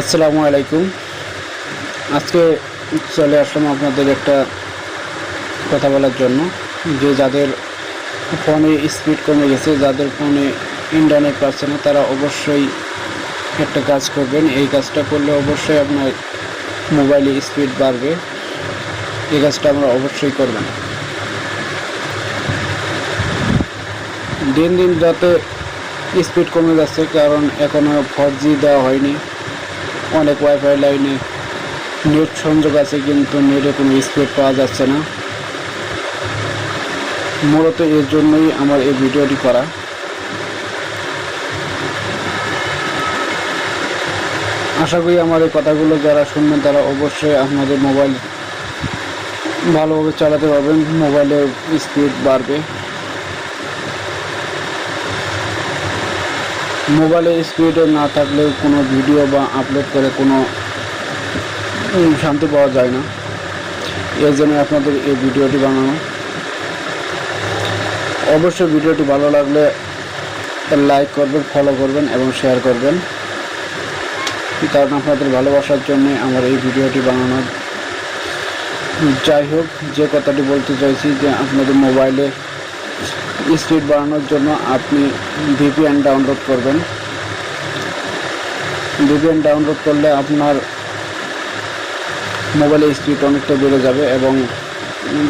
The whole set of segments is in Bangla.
আসসালামু আলাইকুম। আজকে চলে আসলাম আপনাদের একটা কথা বলার জন্য। যে যাদের ফোনে স্পিড কমে গেছে, যাদের ফোনে ইন্টারনেট পাচ্ছে না, তারা অবশ্যই একটা কাজ করবেন। এই কাজটা করলে অবশ্যই আপনার মোবাইলে স্পিড বাড়বে। এই কাজটা আমরা অবশ্যই করবেন দিন দিন যাতে স্পিড কমে যাচ্ছে, কারণ এখনও ফোর জি দেওয়া হয়নি। অনেক ওয়াইফাই লাইনে নেট সংযোগ আছে, কিন্তু নেটে কোনো স্পিড পাওয়া যাচ্ছে না। মূলত এর জন্যই আমার এই ভিডিওটি করা। আশা করি আমার এই কথাগুলো যারা শুনবেন, তারা অবশ্যই আপনাদের মোবাইল ভালোভাবে চালাতে পারবেন। মোবাইলের স্পিড বাড়বে। মোবাইলে স্পিড না থাকলেও কোনো ভিডিও বা আপলোড করে কোনো শান্তি পাওয়া যায় না। এর জন্য আপনাদের এই ভিডিওটি বানানো। অবশ্যই ভিডিওটি ভালো লাগলে লাইক করবেন ফলো করবেন এবং শেয়ার করবেন। কারণ আপনাদের ভালোবাসার জন্য আমার এই ভিডিওটি বানানো। যাই হোক, যে কথাটি বলতে চাইছি যে আপনাদের মোবাইলে স্পিড বাড়ানোর জন্য আপনি ভিপিএন ডাউনলোড করবেন। ভিপিএন ডাউনলোড করলে আপনার মোবাইলের স্পিড অনেকটা বেড়ে যাবে এবং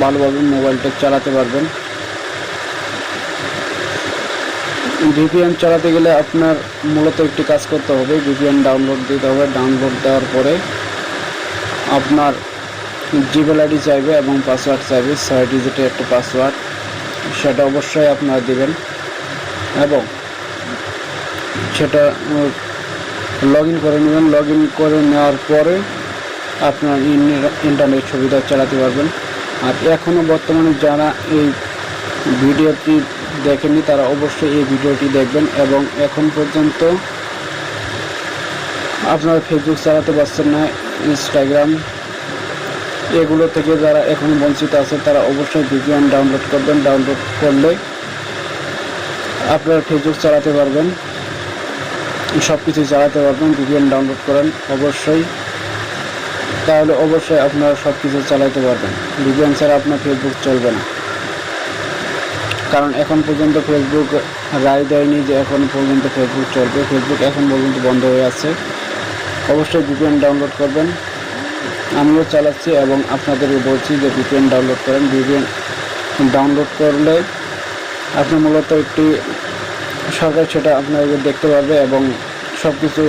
ভালোভাবে মোবাইলটা চালাতে পারবেন। ভিপিএন চালাতে গেলে আপনার মূলত একটি কাজ করতে হবে ভিপিএন ডাউনলোড দিতে হবে। ডাউনলোড দেওয়ার পরে আপনার জিমেল আইডি চাইবে এবং পাসওয়ার্ড চাইবে। ছয় ডিজিটের একটা পাসওয়ার্ড সেটা অবশ্যই আপনারা দেবেন। এবং সেটা লগ ইন করে নেবেন। লগ ইন করে নেওয়ার পরে আপনার ইন- ইন্টারনেট সুবিধা চালাতে পারবেন। আর এখনও বর্তমানে যারা এই ভিডিওটি দেখেনি তারা অবশ্যই এই ভিডিওটি দেখবেন। এবং এখন পর্যন্ত আপনারা ফেসবুক চালাতে পারছেন না ইনস্টাগ্রাম এগুলো থেকে যারা এখন বঞ্চিত আছে, তারা অবশ্যই ভিপিএন ডাউনলোড করবেন। ডাউনলোড করলে আপনারা ফেসবুক চালাতে পারবেন। সব কিছু চালাতে পারবেন ভিপিএন ডাউনলোড করেন অবশ্যই। তাহলে অবশ্যই আপনারা সব কিছু চালাতে পারবেন। ভিপিএন ছাড়া আপনার ফেসবুক চলবে না। কারণ এখন পর্যন্ত ফেসবুক রায় দেয়নি যে এখন পর্যন্ত ফেসবুক চলবে। ফেসবুক এখন পর্যন্ত বন্ধ হয়ে আছে। অবশ্যই ভিপিএন ডাউনলোড করবেন। আমিও চালাচ্ছি এবং আপনাদেরকে বলছি যে ভিপিএন ডাউনলোড করেন। ভিপিএন ডাউনলোড করলে আপনি মূলত একটি সরকার, সেটা আপনাকে দেখতে পারবে এবং সব কিছু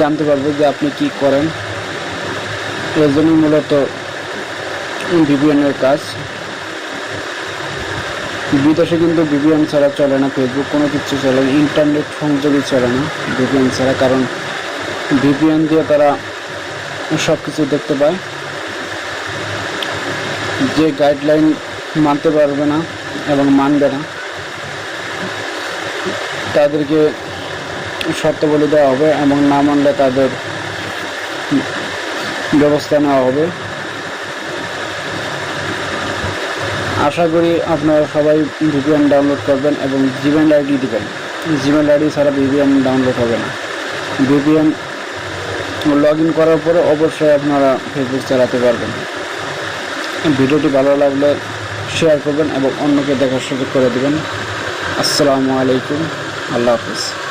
জানতে পারবে যে আপনি কি করেন। এর জন্যই মূলত ভিপিএনের কাজ। বিদেশে কিন্তু ভিপিএন ছাড়া চলে না ফেসবুক কোনো কিছু চলে না ইন্টারনেট সংযোগই চলে না ভিপিএন ছাড়া, কারণ ভিপিএন দিয়ে তারা সব কিছু দেখতে পায় যে গাইডলাইন মানতে পারবে না এবং মানবে না, তাদেরকে শর্ত বলে দেওয়া হবে এবং না মানলে তাদের ব্যবস্থা নেওয়া হবে। আশা করি আপনারা সবাই ভিপিএন ডাউনলোড করবেন এবং জিমেল আইডি দেবেন। জিমেল আইডি ছাড়া ভিপিএন ডাউনলোড হবে না। ভিপিএন লগ ইন করার পরে অবশ্যই আপনারা ফেসবুক চালাতে পারবেন। ভিডিওটি ভালো লাগলে শেয়ার করবেন এবং অন্যকে দেখার সুযোগ করে দেবেন। আসসালামু আলাইকুম। আল্লাহ হাফিজ।